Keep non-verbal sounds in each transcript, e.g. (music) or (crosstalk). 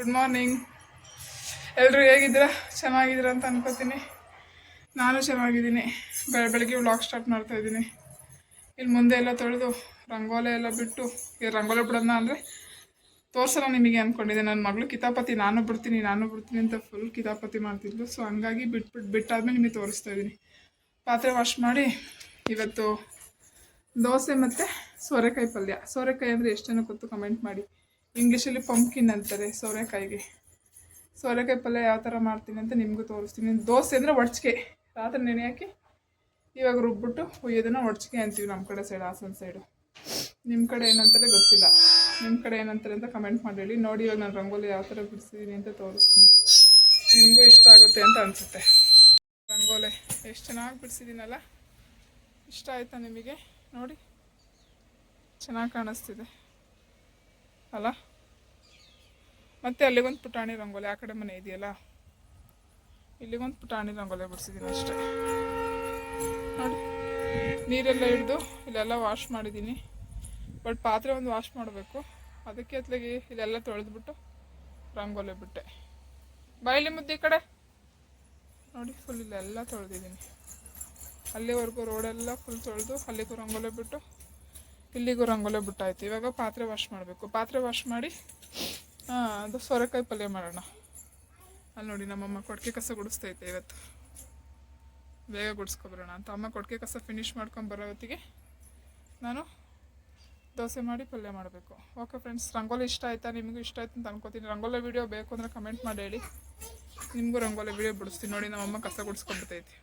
Good morning ಎಲ್ಲರೂ ಹೇಗಿದ್ದೀರಾ? ಚೆನ್ನಾಗಿದ್ದೀರಾ ಅಂತ ಅನ್ಕೋತೀನಿ. ನಾನು ಚೆನ್ನಾಗಿದ್ದೀನಿ. ಬೆಳ, ಬೆಳಗ್ಗೆ ವ್ಲಾಗ್ ಸ್ಟಾರ್ಟ್ ಮಾಡ್ತಾ ಇದ್ದೀನಿ. ಇಲ್ಲಿ ಮುಂದೆ ಎಲ್ಲ ತೊಳೆದು ರಂಗೋಲೆ ಎಲ್ಲ ಬಿಟ್ಟು, ಈ ರಂಗೋಲೆ ಬಿಡೋಣ ಅಂದರೆ ತೋರ್ಸೋಣ ನಿಮಗೆ ಅಂದ್ಕೊಂಡಿದ್ದೆ ನನ್ನ ಮಗಳು ಕಿತಾಪತಿ, ನಾನು ಬಿಡ್ತೀನಿ ನಾನು ಬಿಡ್ತೀನಿ ಅಂತ ಫುಲ್ ಕಿತಾಪತಿ ಮಾಡ್ತಿದ್ಲು. ಸೊ ಹಂಗಾಗಿ ಬಿಟ್ಬಿಟ್ಟು ಬಿಟ್ಟಾದ್ಮೇಲೆ ನಿಮಗೆ ತೋರಿಸ್ತಾ ಇದ್ದೀನಿ. ಪಾತ್ರೆ ವಾಶ್ ಮಾಡಿ, ಇವತ್ತು ದೋಸೆ ಮತ್ತು ಸೋರೆಕಾಯಿ ಪಲ್ಯ. ಸೋರೆಕಾಯಿ ಅಂದರೆ ಎಷ್ಟು ಜನ ಗೊತ್ತು? ಕಮೆಂಟ್ ಮಾಡಿ. ಇಂಗ್ಲೀಷಲ್ಲಿ ಪಂಪ್ಕಿನ್ ಅಂತಾರೆ ಸೋರೆಕಾಯಿಗೆ. ಸೋರೆಕಾಯಿ ಪಲ್ಯ ಯಾವ ಥರ ಮಾಡ್ತೀನಿ ಅಂತ ನಿಮಗೂ ತೋರಿಸ್ತೀನಿ. ದೋಸೆ ಅಂದರೆ ಒಡ್ಚಿಗೆ ರಾತ್ರಿ ನೆನೆ ಹಾಕಿ ಇವಾಗ ರುಬ್ಬಿಟ್ಟು ಹುಯ್ಯೋದನ್ನ ಒಡ್ಚಿಗೆ ಅಂತೀವಿ ನಮ್ಮ ಕಡೆ ಸೈಡ್ ಹಾಸನ ಸೈಡು ನಿಮ್ಮ ಕಡೆ ಏನಂತಾರೆ ಗೊತ್ತಿಲ್ಲ. ನಿಮ್ಮ ಕಡೆ ಏನಂತಾರೆ ಅಂತ ಕಮೆಂಟ್ ಮಾಡಿ ಹೇಳಿ ನೋಡಿ ಇವಾಗ ನಾನು ರಂಗೋಲಿ ಯಾವ ಥರ ಬಿಡಿಸಿದ್ದೀನಿ ಅಂತ ತೋರಿಸ್ತೀನಿ. ನಿಮಗೂ ಇಷ್ಟ ಆಗುತ್ತೆ ಅಂತ ಅನಿಸುತ್ತೆ. ರಂಗೋಲೆ ಎಷ್ಟು ಚೆನ್ನಾಗಿ ಬಿಡಿಸಿದ್ದೀನಲ್ಲ ಇಷ್ಟ ಆಯಿತಾ ನಿಮಗೆ? ನೋಡಿ. ಚೆನ್ನಾಗಿ ಕಾಣಿಸ್ತಿದೆ. ಅಲ್ಲ? ಮತ್ತೆ ಅಲ್ಲಿಗೊಂದು ಪುಟಾಣಿ ರಂಗೋಲಿ ಆ ಕಡೆ ಮನೆ ಇದೆಯಲ್ಲ? ಇಲ್ಲಿಗೊಂದು ಪುಟಾಣಿ ರಂಗೋಲಿ ಬಿಡಿಸಿದ್ದೀನಿ ಅಷ್ಟೇ. ನೋಡಿ, ನೀರೆಲ್ಲ ಹಿಡಿದು ಇಲ್ಲೆಲ್ಲ ವಾಶ್ ಮಾಡಿದ್ದೀನಿ ಬಟ್ ಪಾತ್ರೆ ಒಂದು ವಾಶ್ ಮಾಡಬೇಕು. ಅದಕ್ಕೆ ಅತ್ಲಾಗಿ ಇಲ್ಲೆಲ್ಲ ತೊಳೆದ್ಬಿಟ್ಟು ರಂಗೋಲಿ ಬಿಟ್ಟೆ. ಬಾಯಿಲಿ ಮುದ್ದೆ ಈ ಕಡೆ? ನೋಡಿ ಫುಲ್ ಇಲ್ಲೆಲ್ಲ ತೊಳೆದಿದ್ದೀನಿ ಅಲ್ಲಿವರೆಗೂ ರೋಡೆಲ್ಲ ಫುಲ್ ತೊಳೆದು ಅಲ್ಲಿಗೂ ರಂಗೋಲಿ ಬಿಟ್ಟು, ಇಲ್ಲಿಗೂ ರಂಗೋಲಿ ಬಿಟ್ಟಾಯ್ತು. ಇವಾಗ ಪಾತ್ರೆ ವಾಶ್ ಮಾಡಬೇಕು. ಪಾತ್ರೆ ವಾಶ್ ಮಾಡಿ ಆ, ಅದು ಸೋರೆಕಾಯಿ ಪಲ್ಯ ಮಾಡೋಣ. ಅಲ್ಲಿ ನೋಡಿ ನಮ್ಮಮ್ಮ ಕೊಡಕೆ ಕಸ ಗುಡಿಸ್ತೈತೆ ಇವತ್ತು. ಬೇಗ ಗುಡಿಸ್ಕೊಬರೋಣ ಅಂತ. ಅಮ್ಮ ಕೊಡಕೆ ಕಸ ಫಿನಿಶ್ ಮಾಡ್ಕೊಂಡು ಹೊತ್ತಿಗೆ ನಾನು ದೋಸೆ ಮಾಡಿ ಪಲ್ಯ ಮಾಡಬೇಕು. ಓಕೆ ಫ್ರೆಂಡ್ಸ್ ರಂಗೋಲಿ ಇಷ್ಟ ಆಯ್ತಾ? ನಿಮಗೂ ಇಷ್ಟ ಆಯ್ತು ಅಂತ ಅನ್ಕೋತೀನಿ. ರಂಗೋಲಿ ವಿಡಿಯೋ ಬೇಕು ಅಂದರೆ ಕಮೆಂಟ್ ಮಾಡಿ ಹೇಳಿ. ನಿಮಗೂ ರಂಗೋಲಿ ವಿಡಿಯೋ ಬಿಡಿಸ್ತೀನಿ. ನೋಡಿ ನಮ್ಮಮ್ಮ ಕಸ ಗುಡಿಸ್ಕೊಂಡ್ಬಿಡ್ತೈತಿ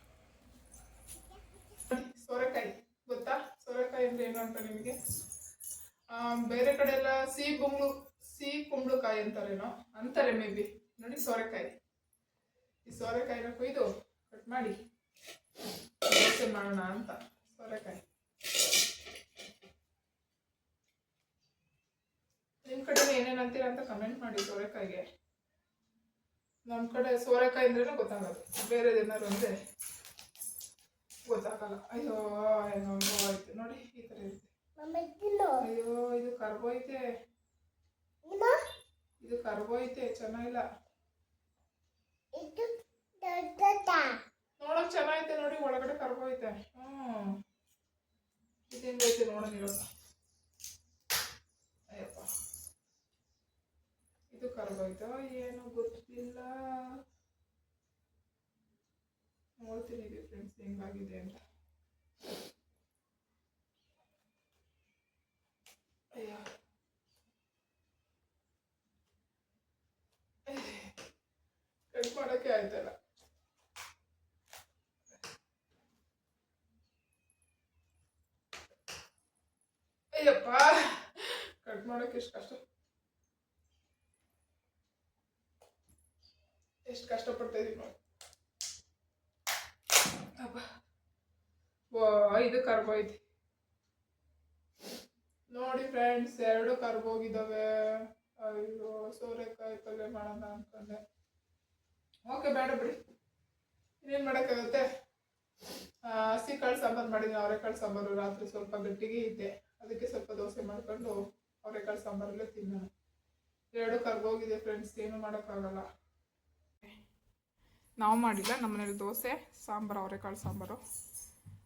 ಸೋರೆಕಾಯಿ ಗೊತ್ತಾ? ಸೋರೆಕಾಯಿ ಅಂದರೆ ಏನು ಅಂತ ನಿಮಗೆ? ಬೇರೆ ಕಡೆ ಎಲ್ಲ ಸಿಹಿ ಕುಂಬಳು ಸಿಹಿ ಕುಂಬಳಕಾಯಿ ಅಂತಾರೇನೋ? ಅಂತಾರೆ ಮೇ ಬಿ ನೋಡಿ ಸೋರೆಕಾಯಿ. ಈ ಸೋರೆಕಾಯಿನ ಕೊಯ್ದು ಕಟ್ ಮಾಡಿ ದೋಸೆ ಮಾಡೋಣ ಅಂತ ಸೋರೆಕಾಯಿ. ನಿಮ್ಮ ಕಡೆ ಏನೇನು ಅಂತೀರ ಅಂತ ಕಮೆಂಟ್ ಮಾಡಿ ಸೋರೆಕಾಯಿಗೆ. ನಮ್ಮ ಕಡೆ ಸೋರೆಕಾಯಿ ಅಂದ್ರೇನೆ ಗೊತ್ತಾಗಲ್ಲ. ಬೇರೆ ಅಂದರೆ ಅಂದ್ರೆ ಗೊತ್ತಾಗಲ್ಲ. ಅಯ್ಯೋ ಏನೋ ಆಯ್ತು ನೋಡಿ ಈ ಥರ ಇರುತ್ತೆ. ಅಯ್ಯೋ ಇದು ಕರ್ಬೋಯ್ತೆ ಇದು ಕರ್ಬೋಯ್ತೆ ಚೆನ್ನಾಗಿಲ್ಲ. ನೋಡಕ್ ಚೆನ್ನಾಗೈತೆ ನೋಡಿ ಒಳಗಡೆ ಕರ್ಬೋಯ್ತೆ ಹ್ಮ್. ಇದು ಹೆಂಗೈತೆ ನೋಡೋಣ ಇವಾಗ ಅಯ್ಯಪ್ಪ. ಇದು ಕರ್ಬೋಯ್ತೋ ಏನು ಗೊತ್ತಿಲ್ಲ. ನೋಡ್ತೀನಿ ಇದು ಫ್ರೆಂಡ್ಸ್ ಹೆಂಗಾಗಿದೆ ಅಂತ ಅಯ್ಯೋ ಮಾಡೋಕ್ಕೆ ಆಯ್ತಲ್ಲ ಅಯ್ಯಪ್ಪ ಕಟ್ ಮಾಡೋಕೆ ಎಷ್ಟು ಕಷ್ಟ. ಎಷ್ಟು ಕಷ್ಟಪಡ್ತಾ ಇದೀವಿ ನೋಡಿ. ಇದು ಕರ್ಬೋ ಇದು. ನೋಡಿ ಫ್ರೆಂಡ್ಸ್ ಎರಡು ಕರ್ಬೋಗಿದ್ದಾವೆ ಅಯ್ಯೋ, ಸೋರೆಕಾಯಿ ಪಲ್ಯ ಮಾಡೋಣ ಅನ್ಕೊಂಡೆ. ಓಕೆ, ಬೇಡ ಬಿಡಿ. ಇನ್ನೇನು ಮಾಡೋಕ್ಕಾಗುತ್ತೆ? ಹಸಿ ಕಾಳು ಸಾಂಬಾರು ಮಾಡಿದ್ದೀನಿ ಅವರೆಕಾಳು ಸಾಂಬಾರು ರಾತ್ರಿ ಸ್ವಲ್ಪ ಗಟ್ಟಿಗೆ ಇದ್ದೆ. ಅದಕ್ಕೆ ಸ್ವಲ್ಪ ದೋಸೆ ಮಾಡಿಕೊಂಡು ಅವರೆಕಾಳು ಸಾಂಬಾರಲ್ಲೇ ತಿನ್ನೋಣ. ಎರಡು ಕರ್ಗೋಗಿದೆ ಫ್ರೆಂಡ್ಸ್ ಏನು ಮಾಡೋಕ್ಕಾಗಲ್ಲ. ನಾವು ಮಾಡಿಲ್ಲ ನಮ್ಮ ಮನೇಲಿ ದೋಸೆ, ಸಾಂಬಾರು, ಅವರೆಕಾಳು ಸಾಂಬಾರು.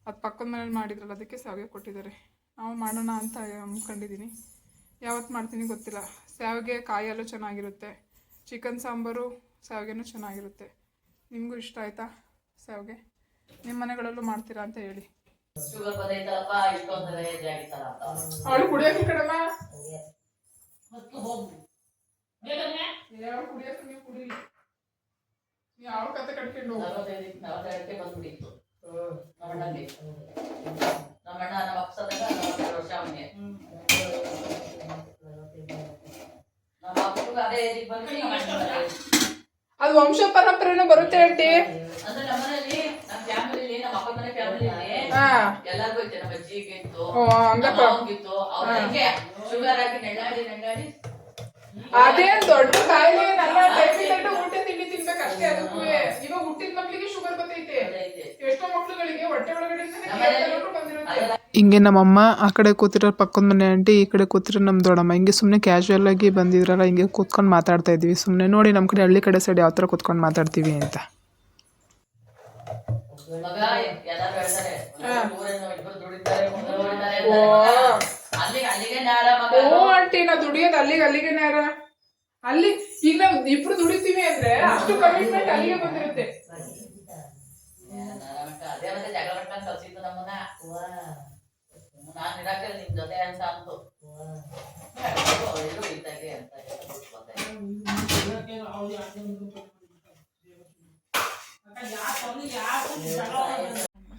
ಅದು ಪಕ್ಕದ ಮನೇಲಿ ಮಾಡಿದ್ರಲ್ಲ, ಅದಕ್ಕೆ ಸಾವಿಗೆ ಕೊಟ್ಟಿದ್ದಾರೆ. ನಾವು ಮಾಡೋಣ ಅಂತ ಅಂದ್ಕೊಂಡಿದ್ದೀನಿ ಯಾವತ್ತು ಮಾಡ್ತೀನಿ ಗೊತ್ತಿಲ್ಲ. ಸಾವಿಗೆ ಕಾಯಲ್ಲೂ ಚೆನ್ನಾಗಿರುತ್ತೆ. ಚಿಕನ್ ಸಾಂಬಾರು ಸಾವಿಗೆನೂ ಚೆನ್ನಾಗಿರುತ್ತೆ. ನಿಮಗೂ ಇಷ್ಟ ಆಯ್ತಾ ಸಾವಿಗೆ? ನಿಮ್ಮ ಮನೆಗಳಲ್ಲೂ ಮಾಡ್ತೀರಾ ಅಂತ ಹೇಳಿ. ಅವಳು ಕುಡಿಯೋಕೆ ಕಡಮ ಮತ್ತು ಹೋಗು ಬೇಗನೆ? ಯಾವ ಕುಡಿಯೋಕೆ ನೀವು ಯಾವ ಕತೆ ಕಟ್ಕೊಂಡು ಬಂದ್ಬಿಟ್ಟಿತ್ತು. ನಮ್ಮ ಅಪ್ಸದಾಗ ನಲವತ್ತೆರಡು ವರ್ಷ ಅವನಿಗೆ. ನಮ್ಮ ಅಪ್ಪಗೂ ಅದೇ ಬಂದು ಅದು ವಂಶ ಪರಂಪರೆನೂ ಬರುತ್ತೆ ಆಂಟಿ. ಹಂಗಪ್ಪ. ಅದೇನ್ ದೊಡ್ಡ ಕಾಯಿಲೆ ನನ್ನ ಟೈಮಿಂಗ್ ಊಟ ತಿಂಡಿ ತಿನ್ಬೇಕು ಅಷ್ಟೇ ಅದಕ್ಕೂ. ಇವಾಗ ಹುಟ್ಟಿದ ಮಕ್ಕಳಿಗೆ ಶುಗರ್ ಬರ್ತೈತೆ. ಅದೈತೆ ಎಷ್ಟೋ ಮಕ್ಳುಗಳಿಗೆ ಹೊಟ್ಟೆ ಒಳಗಡೆ ಬಂದಿರುತ್ತೆ. ಹಿಂಗೆ ನಮ್ಮಮ್ಮ ಆ ಕಡೆ ಕೂತಿರೋ ಪಕ್ಕದ ಮನೆ ಆಂಟಿ ಈ ಕಡೆ ಕೂತಿರೋ ನಮ್ಮ ದೊಡ್ಡಮ್ಮ. ಹಿಂಗೆ ಸುಮ್ಮನೆ ಕ್ಯಾಶುವಲ್ ಆಗಿ ಬಂದಿದ್ರಲ್ಲ ಹಿಂಗೆ ಕೂತ್ಕೊಂಡು ಮಾತಾಡ್ತಾ ಇದ್ವಿ. ಸುಮ್ಮನೆ ನೋಡಿ ನಮ್ಮ ಕಡೆ ಹಳ್ಳಿ ಕಡೆ ಸೈಡ್ ಯಾವ ಥರ ಕೂತ್ಕೊಂಡು ಮಾತಾಡ್ತೀವಿ ಅಂತ. ಮಗ ಎಲ್ಲಾರು ಹೇಳ್ತಾರೆ ಅಲ್ಲಿಗೆ ಅಲ್ಲಿಗೆ ನ್ಯಾರ ಮಗ. ಓ ಆಂಟಿ ನಾವು ದುಡಿಯೋದು ಅಲ್ಲಿಗೆ ಅಲ್ಲಿಗೆ ನೇರ ಅಲ್ಲಿ ಈಗ ನಾವು ಇಬ್ರು ದುಡಿತೀವಿ ಅಂದ್ರೆ ಅಷ್ಟು ಕಮಿಟ್ಮೆಂಟ್ ಅಲ್ಲಿಗೆ ಬಂದಿರುತ್ತೆ. ಅದೇ ಮತ್ತೆ ಜಗಳ ಮಾಡ್ಕೊಂಡು ಕಳ್ಸಿದ್ದು ನಮ್ಮನ್ನ. ನಾನ್ ಇರಾಕ ನಿಮ್ ಜೊತೆ ಅಂತ ಅಂತು ಇದು ಇದ್ದಾಗೆ ಅಂತ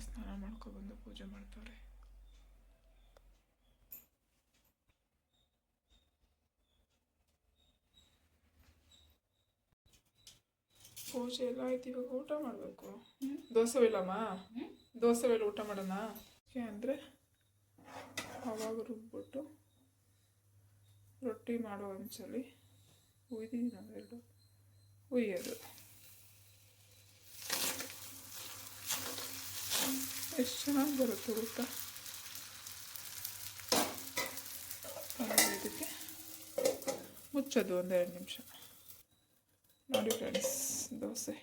ಸ್ನಾನ ಮಾಡ್ಕೊಬಂದು ಪೂಜೆ ಮಾಡ್ತಾರೆ ಪೂಜೆ ಎಲ್ಲ ಆಯ್ತು, ಇವಾಗ ಊಟ ಮಾಡಬೇಕು. ದೋಸೆ ಇಲ್ಲಮ್ಮ ದೋಸೆ ಮೇಲೆ ಊಟ ಮಾಡೋಣ? ಅಂದರೆ ಅವಾಗ ರುಬ್ಬಿಟ್ಟು ರೊಟ್ಟಿ ಮಾಡೋ ಒಂದ್ಸಲಿ ಉಯ್ದಿದ್ದೀನಿ ನಾವೆರಡು ಉಯ್ಯೋದು ಎಷ್ಟು ಚೆನ್ನಾಗಿ ಬರುತ್ತೆ ಗೊತ್ತಾ? ಇದಕ್ಕೆ ಮುಚ್ಚೋದು ಒಂದೆರಡು ನಿಮಿಷ. ನೋಡಿ ಫ್ರೆಂಡ್ಸ್ ದೋಸೆ.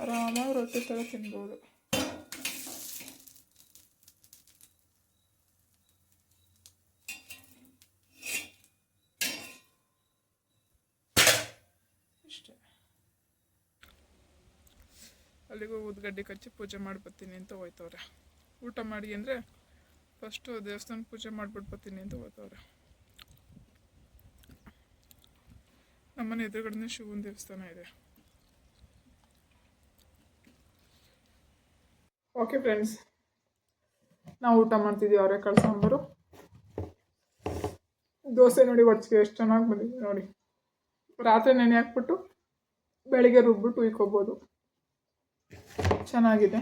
ಆರಾಮಾಗಿ ರೊಟ್ಟಿ ಥರ ತಿನ್ಬೋದು ಇಷ್ಟೇ ಅಲ್ಲಿಗೂ ಉದ್ಗಡ್ಡೆ ಕಚ್ಚಿ ಪೂಜೆ ಮಾಡ್ಬರ್ತೀನಿ ಅಂತ ಹೋಯ್ತವ್ರೆ. ಊಟ ಮಾಡಿ ಅಂದರೆ ಫಸ್ಟು ದೇವಸ್ಥಾನ ಪೂಜೆ ಮಾಡಿಬಿಟ್ಟು ಬರ್ತೀನಿ ಅಂತ ಹೋಯ್ತವ್ರೆ. ನಮ್ಮನೆ ಎದುರುಗಡೆ ಶಿವನ ದೇವಸ್ಥಾನ ಇದೆ. ಓಕೆ ಫ್ರೆಂಡ್ಸ್ ನಾವು ಊಟ ಮಾಡ್ತಿದ್ದೀವಿ ಅವರೇ ಸಾಂಬಾರು. ದೋಸೆ ನೋಡಿ ಒಟ್ಟಿಗೆ ಎಷ್ಟು ಚೆನ್ನಾಗಿ ಬಂದಿದೆ ನೋಡಿ. ರಾತ್ರಿ ನೆನೆ ಹಾಕ್ಬಿಟ್ಟು ಬೆಳಿಗ್ಗೆ ರುಬ್ಬಿಟ್ಟು ಉಯ್ಕೋಬೋದು. ಚೆನ್ನಾಗಿದೆ.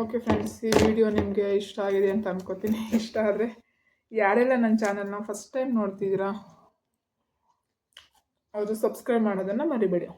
ಓಕೆ ಫ್ರೆಂಡ್ಸ್ ಈ ವಿಡಿಯೋ ನಿಮಗೆ ಇಷ್ಟ ಆಗಿದೆ ಅಂತ ಅನ್ಕೋತೀನಿ. (laughs) ಇಷ್ಟ ಆದರೆ ಯಾರೆಲ್ಲ ನನ್ನ ಚಾನಲ್ನ ಫಸ್ಟ್ ಟೈಮ್ ನೋಡ್ತಿದ್ದೀರಾ, ಅವರು ಸಬ್ಸ್ಕ್ರೈಬ್ ಮಾಡೋದನ್ನು ಮರಿಬೇಡಿ.